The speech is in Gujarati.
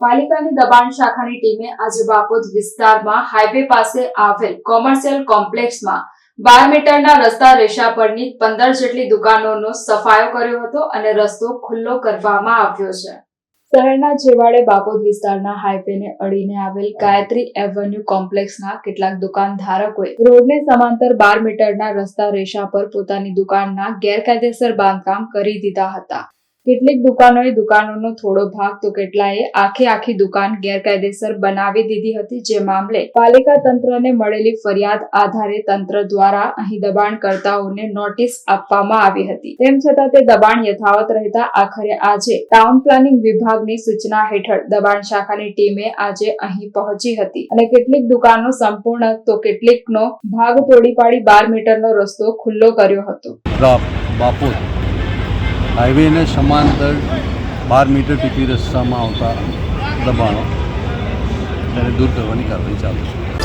પાલિકાની દબાણ શાખાની ટીમે આજે બાપોદ વિસ્તારમાં હાઈવે પાસે આવેલ કોમર્શિયલ કોમ્પ્લેક્સમાં બાર મીટરના રસ્તા રેશા પરની પંદર જેટલી દુકાનોનો સફાયો કર્યો હતો અને રસ્તો ખુલ્લો કરવામાં આવ્યો છે. શહેરના છેવાડે બાપોદ વિસ્તારના હાઈવેને અડીને આવેલ ગાયત્રી એવન્યુ કોમ્પ્લેક્સના કેટલાક દુકાન ધારકોએ રોડને સમાંતર બાર મીટરના રસ્તા રેશા પર પોતાની દુકાનના ગેરકાયદેસર બાંધકામ કરી દીધા હતા. કેટલીક દુકાનોએ દુકાનોનો થોડો ભાગ તો કેટલાએ આખે આખી દુકાન ગેરકાયદેસર બનાવી દીધી હતી, જે મામલે પાલિકા તંત્રને મળેલી ફરિયાદ આધારે તંત્ર દ્વારા અહીં દબાણકર્તાઓને નોટિસ આપવામાં આવી હતી. તેમ છતાં તે દબાણ યથાવત રહેતા આખરે આજે ટાઉન પ્લાનિંગ વિભાગની સૂચના હેઠળ દબાણ શાખાની ટીમે આજે અહીં પહોંચી હતી અને કેટલીક દુકાનો સંપૂર્ણ તો કેટલીકનો ભાગ તોડી પાડી બાર મીટરનો રસ્તો ખુલ્લો કર્યો હતો. હાઈવેને સમાંતર બાર મીટર પીટી રસ્તામાં આવતા દબાણો તેને દૂર કરવાની કાર્યવાહી ચાલુ છે.